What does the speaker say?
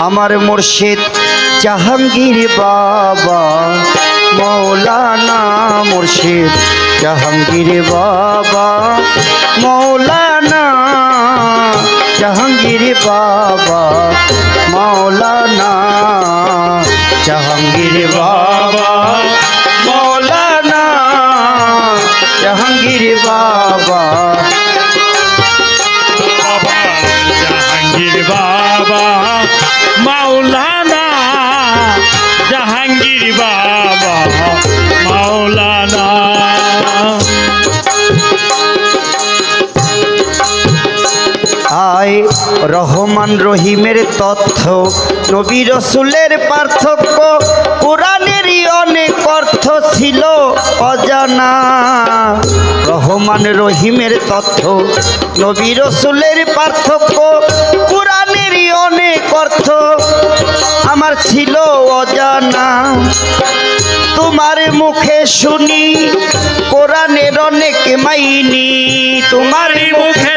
আমার মুর্শিদ জাহাঙ্গীর বাবা, মৌলানা মুর্শিদ জাহাঙ্গীর বাবা, মৌলানা জাহাঙ্গীর বাবা, মৌলানা জাহাঙ্গীর বাবা, মৌলানা জাহাঙ্গীর বাবা। জাহাঙ্গীর বাবা মাওলানা জাহাঙ্গীর বাবা, মাওলানা। রহমান রহিমের তথ্য, নবী রসুলের পার্থক্য কোরআনেরই অনেক অর্থ ছিল অজানা। রহমান রহিমের তথ্য, নবী রসুলের পার্থক্য কোরআনেরই অনেক অর্থ ছিল অজানা। তোমার মুখে শুনি কোরআনের অনেক মাইনি। তোমার মুখে